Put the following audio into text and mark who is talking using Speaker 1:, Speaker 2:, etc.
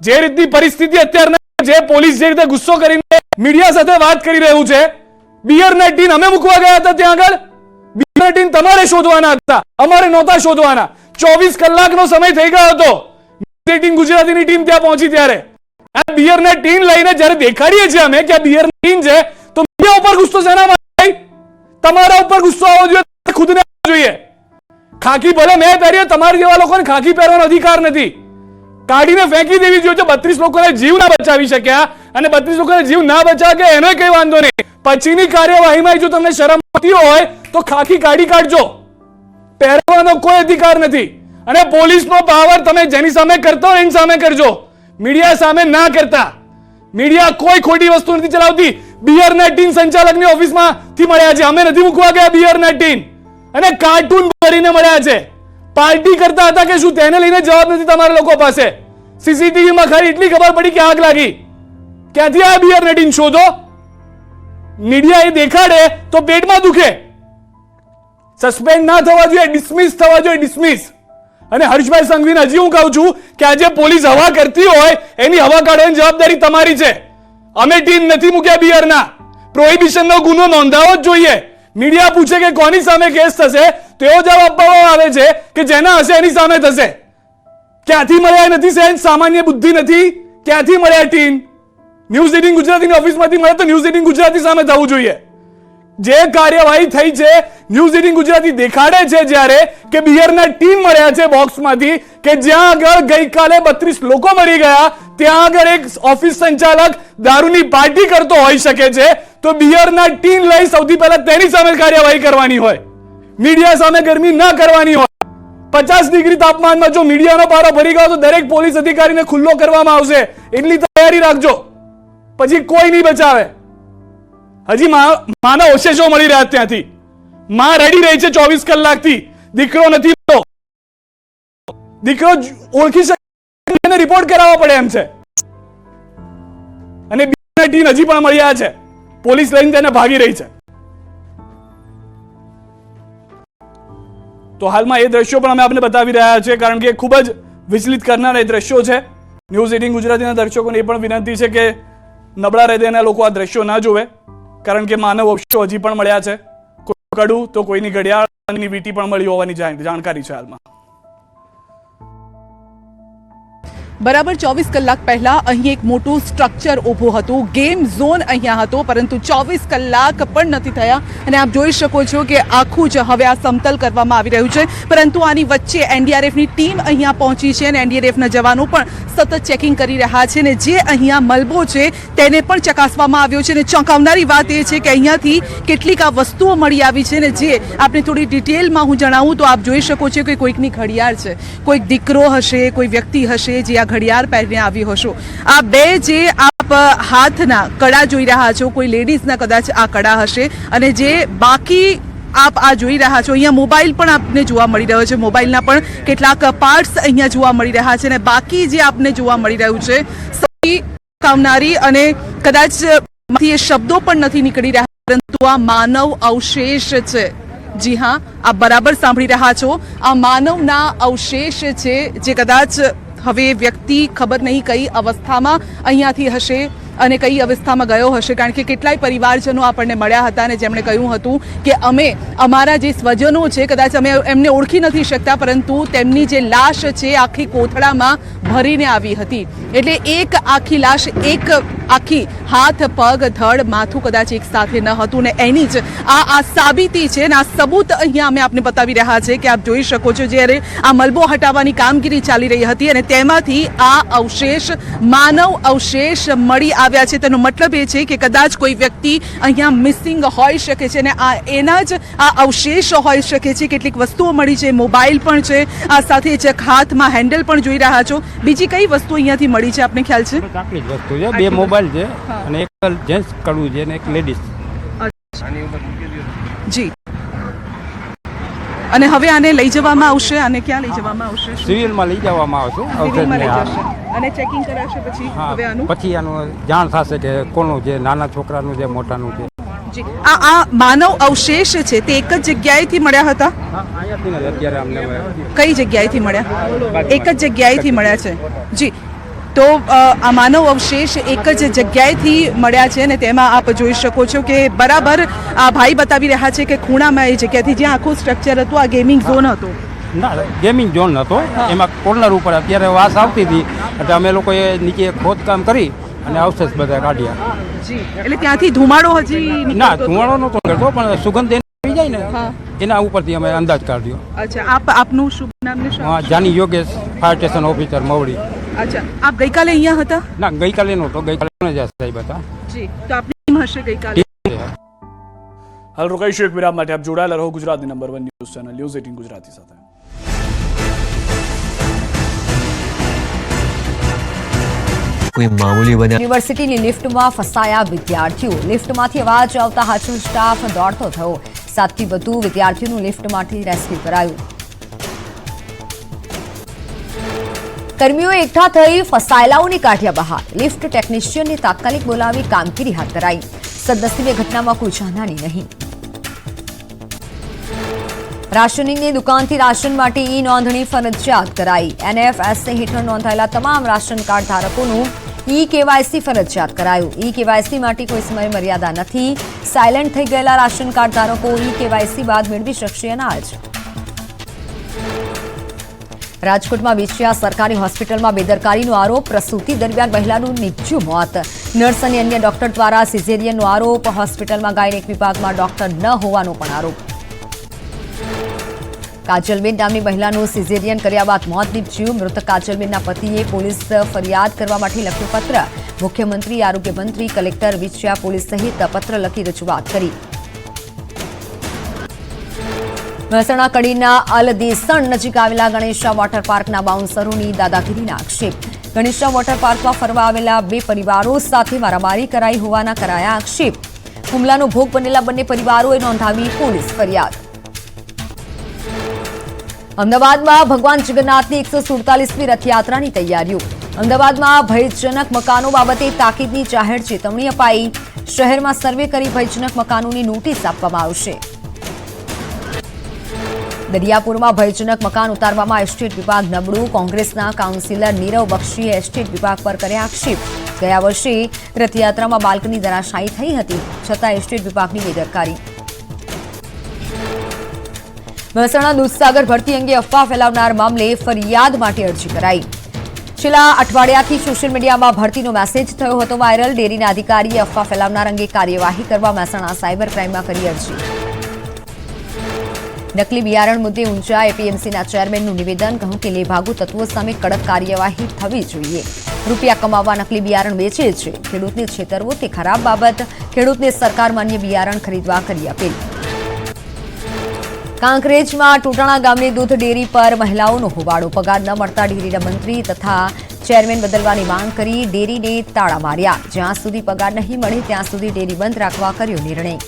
Speaker 1: જે રીતની પરિસ્થિતિ અત્યારના જે પોલીસ જે રીતે ગુસ્સો કરીને મીડિયા સાથે વાત કરી રહ્યું છે, બિયર ના ટીન અમે મૂકવા ગયા હતા ત્યાં આગળ? બિયર ટીન તમારે શોધવાના હતા, અમારે નહોતા શોધવાના. ચોવીસ કલાકનો સમય થઈ ગયો હતો. ટીમ ગુજરાતીની ટીમ ત્યાં પહોંચી ત્યારે. આ બિયર ના ટીન લઈને જ્યારે દેખાડીએ છીએ અમે કે આ બિયર ટીન છે, તો મીડિયા ઉપર ગુસ્સો શેના માટે? તમારા ઉપર ગુસ્સો આવવો જોઈએ ખુદને જોઈએ. ખાકી ભલે મેં પહેરીએ તમારા જેવા લોકોને ખાકી પહેરવાનો અધિકાર નથી. કાઢીને ફેંકી દેવી જોઈએ. બત્રીસ લોકોને જીવ ના બચાવી શક્યા અને બત્રીસ લોકોને જીવ ના બચાવ્યા કે એનો કઈ વાંધો નહીં. પછીની કાર્યવાહીમાં જો તમને શરમ આવતી હોય, તો ખાખી કાઢી કાઢજો. પહેરવાનો કોઈ અધિકાર નથી. અને પોલીસનો પાવર તમે જેની સામે કરતા એની સામે કરજો. મીડિયા સામે ના કરતા. મીડિયા કોઈ ખોટી વસ્તુ નથી ચલાવતી. બિયર ના ટીન સંચાલકની ઓફિસમાં થી મળ્યા છે. અમે નથી મૂકવા ગયા બિયર ના ટીન અને કાર્ટૂન ભરીને મળ્યા છે. પાર્ટી કરતા હતા કે શું? તેને લઈને જવાબ નથી તમારા લોકો પાસે. સીસીટીવીમાં ખરી એટલી ખબર પડી કે આગ લાગી. ક્યાંથી આ બિયર ના શોધો? મીડિયા એ દેખાડે તો પેટમાં દુખે. સસ્પેન્ડ ના થવા જોઈએ ડિસમિસ થવા જોઈએ ડિસમિસ અને હર્ષભાઈ સંઘવીને હજી હું કહું છું કે આજે પોલીસ હવા કરતી હોય, એની હવા કાઢવાની જવાબદારી તમારી છે. અમે ટીમ નથી મૂક્યા બિયરના પ્રોહિબિશનનો ગુનો નોંધાવો જ જોઈએ. મીડિયા પૂછે કે કોની સામે કેસ થશે? તો એવો જવાબ આપવામાં આવે છે કે જેના હશે એની સામે થશે. ક્યાંથી મળ્યા નથી સેન્સ સામાન્ય બુદ્ધિ નથી. ક્યાંથી મળ્યા ટીમ? ન્યૂઝ એટીન ગુજરાતીની ઓફિસમાંથી મળે તો ન્યૂઝ એટીન ગુજરાતી સામે થવું જોઈએ. જે કાર્યવાહી થઈ છે ન્યૂઝ એટીન ગુજરાતી દેખાડે છે જ્યારે કે બિયરના ટીમ મળ્યા છે બોક્સમાંથી કે જ્યાં આગળ ગઈકાલે બત્રીસ લોકો મળી ગયા, ત્યાં આગળ એક ઓફિસ સંચાલક દારૂની પાર્ટી કરતો હોઈ શકે છે. તો બિયરના ટીમ લઈ સૌથી પહેલા તેની સામે કાર્યવાહી કરવાની હોય. મીડિયા સામે ગરમી ન કરવાની હોય. પચાસ ડિગ્રી તાપમાનમાં જો મીડિયાનો પારો ભરી ગયો તો દરેક પોલીસ અધિકારીને ખુલ્લો કરવામાં આવશે. એટલી તૈયારી રાખજો. પછી કોઈ નહીં બચાવે. હજી માના અવશેષો મળી રહ્યા ત્યાંથી. માં રડી રહી છે ચોવીસ કલાકથી. દીકરો નથી દીકરો ઓળખી શકે રિપોર્ટ કરાવવા પડે એમ છે. અને ટીમ હજી પણ મળ્યા છે. પોલીસ લઈને તેને ભાગી રહી છે. તો હાલમાં એ દ્રશ્યો પણ અમે આપને બતાવી રહ્યા છે કારણ કે ખૂબ જ વિચલિત કરનારા એ દ્રશ્યો છે. ન્યૂઝ એટીન ગુજરાતીના દર્શકોને એ પણ વિનંતી છે કે નબળા હૃદયના લોકો આ દ્રશ્યો ના જોવે કારણ કે માનવ અવશેષો હજી પણ મળ્યા છે. કોઈ કડું તો કોઈની ઘડિયાળની વીટી પણ મળી હોવાની જાણકારી છે હાલમાં.
Speaker 2: બરાબર ચોવીસ કલાક પહેલા અહીં એક મોટું સ્ટ્રક્ચર ઊભું હતું. ગેમ ઝોન અહીંયા હતો, પરંતુ ચોવીસ કલાક પણ નથી થયા. અને આપ જોઈ શકો છો કે આખું જ હવે આ સમતલ કરવામાં આવી રહ્યું છે. પરંતુ આની વચ્ચે એનડીઆરએફની ટીમ અહીંયા પહોંચી છે અને એનડીઆરએફના જવાનો પણ સતત ચેકિંગ કરી રહ્યા છે અને જે અહીંયા મલબો છે તેને પણ ચકાસવામાં આવ્યો છે. અને ચોંકાવનારી વાત એ છે કે અહીંયાથી કેટલીક આ વસ્તુઓ મળી આવી છે ને જે આપણે થોડી ડિટેલમાં હું જણાવું તો આપ જોઈ શકો છો કે કોઈકની ઘડિયાળ છે, કોઈક દીકરો હશે, કોઈ વ્યક્તિ હશે જે આ ઘડિયાળ પહેરીને આવી હશો. આ બે જે આપ હાથના કડા જોઈ રહ્યા છો, કોઈ લેડીઝના કદાચ આ કડા હશે અને જે બાકી આપ આ જોઈ રહ્યા છો, અહીંયા મોબાઈલ પણ આપને જોવા મળી રહ્યો છે. મોબાઈલના પણ કેટલાક પાર્ટ્સ અહીંયા જોવા મળી રહ્યા છે અને બાકી જે આપને જોવા મળી રહ્યું છે, સૌથી કામનારી અને કદાચ એ શબ્દો પણ નથી નીકળી રહ્યા, પરંતુ આ માનવ અવશેષ છે. જી હા, આપ બરાબર સાંભળી રહ્યા છો. આ માનવના અવશેષ છે જે કદાચ હવે વ્યક્તિ ખબર નહીં કઈ અવસ્થામાં અહીંયાથી હશે અને કઈ અવસ્થામાં ગયો હશે. કારણ કે કેટલાય પરિવારજનો આપણને મળ્યા હતા અને જેમણે કહ્યું હતું કે અમે, અમારા જે સ્વજનો છે, કદાચ અમે એમને ઓળખી નથી શકતા, પરંતુ તેમની જે લાશ છે આખી કોથળામાં ભરીને આવી હતી. એટલે એક આખી લાશ, એક આખી હાથ, પગ, ધડ, માથું કદાચ એક સાથે ન હતું ને એની જ આ આ સાબિતી છે ને આ સબૂત અહીંયા અમે આપને બતાવી રહ્યા છે કે આપ જોઈ શકો છો જ્યારે આ મલબો હટાવવાની કામગીરી ચાલી રહી હતી અને તેમાંથી આ અવશેષ, માનવ અવશેષ મળી આવ્યા છે. તેનો મતલબ એ છે કે કદાચ કોઈ વ્યક્તિ અહીંયા મિસિંગ હોઈ શકે છે ને આ એના જ આ અવશેષ હોઈ શકે છે. કેટલીક વસ્તુઓ મળી છે, મોબાઈલ પણ છે. આ સાથે જ હાથમાં હેન્ડલ પણ જોઈ રહ્યા છો. બીજી કઈ વસ્તુ અહીંયાથી મળી છે? આપને ખ્યાલ છે?
Speaker 3: આટલી જ વસ્તુ છે. બે મોબાઈલ છે અને એક જેન્ટ્સ કડવું છે અને એક લેડીઝ.
Speaker 2: જી. અને હવે આને લઈ જવામાં આવશે? અને ક્યાં લઈ જવામાં આવશે?
Speaker 3: સિવિલમાં લઈ જવામાં આવશે.
Speaker 2: સિવિલમાં લઈ જશે. અને ચેકિંગ કરાશે પછી? હવે આનું?
Speaker 3: પછી આનું જાણ થશે કે કોનું છે નાના છોકરાનું છે મોટાનું છે.
Speaker 2: આ આ માનવ અવશેષ છે તે એક જ જગ્યાએથી મળ્યા હતા? કઈ જગ્યાએથી મળ્યા? એક જ જગ્યાએથી મળ્યા છે. જી. તો આ માનવ અવશેષ એક જ જગ્યાએથી મળ્યા છે અને તેમાં આપ જોઈ શકો છો કે બરાબર આ ભાઈ બતાવી રહ્યા છે કે ખૂણામાં એ જગ્યાથી જ્યાં આખું સ્ટ્રક્ચર હતું આ ગેમિંગ ઝોન હતો.
Speaker 3: ના ગેમિંગ ઝોન હતો એમાં કોર્નર ઉપર અત્યારે વાસ આવતી હતી. એટલે અમે લોકોએ નીચે ખોદકામ કરી અને અવશેષ બધા કાઢ્યા.
Speaker 2: જી. એટલે ત્યાંથી ધુમાડો હજી
Speaker 3: ના ધુમાડો નહોતો કરતો પણ સુગંધ એની આવી જાય ને એના ઉપરથી અમે અંદાજ કાઢ્યો.
Speaker 2: અચ્છા આપ આપનું શુભ નામ ને શું?
Speaker 3: હા, Jani Yogesh fire station officer Mavdi.
Speaker 2: અચ્છા આપ ગઈકાલે અહીંયા હતા?
Speaker 3: ના ગઈકાલે નહોતો ગઈકાલે જ સાહેબ હતા.
Speaker 2: જી તો આપની ટીમ હશે ગઈકાલે?
Speaker 1: હાલ રોકાઈશું એક વિરામ માટે. આપ જોડાયેલા રહો ગુજરાતની number one news channel news eighteen Gujarati સાથે.
Speaker 4: કોઈ મામૂલી બન્યા.
Speaker 5: યુનિવર્સિટીની લિફ્ટમાં ફસાયા વિદ્યાર્થીઓ. લિફ્ટમાંથી અવાજ આવતા હાજર સ્ટાફ દોડતો થયો. સાતથી વધુ વિદ્યાર્થીઓનું લિફ્ટમાંથી રેસ્ક્યુ કરાયું. કર્મીઓ એકઠા થઈ ફસાયેલાઓને કાઢ્યા બહાર. લિફ્ટ ટેકનિશિયનને તાત્કાલિક બોલાવી કામગીરી હાથ ધરાઈ. સદનસીબે ઘટનામાં કોઈ જાનહાની નહીં. રાશનિંગની દુકાનથી રાશન માટે ઈ નોંધણી ફરજિયાત કરાઈ. એનએફએસએ હેઠળ નોંધાયેલા તમામ રાશન કાર્ડ ધારકોનું ઈ કેવાયસી ફરજિયાત કરાયું. ઈ કેવાયસી માટે કોઈ સમય મર્યાદા નથી. સાયલેન્ટ થઈ ગયેલા રાશન કાર્ડ ધારકો ઈ કેવાયસી બાદ મેળવી શકશે અનાજ. રાજકોટમાં વેચ્યા સરકારી હોસ્પિટલમાં બેદરકારીનો આરોપ. પ્રસૂતિ દરમિયાન મહિલાનું નિપજ્યું મોત. નર્સ અને અન્ય ડોક્ટર દ્વારા સિઝેરિયનનો આરોપ. હોસ્પિટલમાં ગાયનેક વિભાગમાં ડોક્ટર ન હોવાનો પણ આરોપ. કાજલબેન નામની મહિલાનું સિઝેરિયન કર્યા બાદ મોત નીપજ્યું મૃતક કાજલબેનના પતિએ પોલીસ ફરિયાદ કરવા માટે લખ્યું પત્ર. મુખ્યમંત્રી, આરોગ્ય મંત્રી, કલેક્ટર વિછિયા પોલીસ સહિત પત્ર લખી રજૂઆત કરી. મહેસાણા કડીના અલદેસણ નજીક આવેલા ગણેશા વોટર પાર્કના બાઉન્સરોની દાદાગીરીના આક્ષેપ. ગણેશા વોટર પાર્કમાં ફરવા આવેલા બે પરિવારો સાથે મારામારી કરાઈ હોવાના કરાયા આક્ષેપ. હુમલાનો ભોગ બનેલા બંને પરિવારોએ નોંધાવી પોલીસ ફરિયાદ. અમદાવાદમાં ભગવાન જગન્નાથની એકસો સુડતાલીસમી રથયાત્રાની તૈયારીઓ. અમદાવાદમાં ભયજનક મકાનો બાબતે તાકીદની જાહેર ચેતવણી અપાઈ. શહેરમાં સર્વે કરી ભયજનક મકાનોની નોટિસ આપવામાં આવશે. દરિયાપુરમાં ભયજનક મકાન ઉતારવામાં એસ્ટેટ વિભાગ નબળું. કોંગ્રેસના કાઉન્સિલર નીરવ બક્ષીએ એસ્ટેટ વિભાગ પર કર્યા આક્ષેપ. ગયા વર્ષે રથયાત્રામાં બાલ્કની ધરાશાયી થઈ હતી, છતાં એસ્ટેટ વિભાગની બેદરકારી. મહેસાણા દૂધસાગર ભરતી અંગે અફવા ફેલાવનાર મામલે ફરિયાદ માટે અરજી કરાઈ. છેલ્લા અઠવાડિયાથી સોશિયલ મીડિયામાં ભરતીનો મેસેજ થયો હતો. વાયરલ ડેરીના અધિકારીએ અફવા ફેલાવનાર અંગે કાર્યવાહી કરવા મહેસાણા સાયબર ક્રાઇમમાં કરી અરજી. નકલી બિયારણ મુદ્દે ઊંચા એપીએમસીના ચેરમેનનું નિવેદન, કહ્યું કે લેભાગુ તત્વો સામે કડક કાર્યવાહી થવી જોઈએ. રૂપિયા કમાવવા નકલી બિયારણ વેચે છે. ખેડૂતને છેતરવો તે ખરાબ બાબત. ખેડૂતને સરકાર માન્ય બિયારણ ખરીદવા કરી અપીલ. કાંકરેજમાં ટોટાણા ગામની દૂધ ડેરી પર મહિલાઓનો હોબાળો. પગાર ન મળતા ડેરીના મંત્રી તથા ચેરમેન બદલવાની માંગ કરી ડેરીને તાળા માર્યા. જ્યાં સુધી પગાર નહીં મળે, ત્યાં સુધી ડેરી બંધ રાખવા કર્યો નિર્ણય.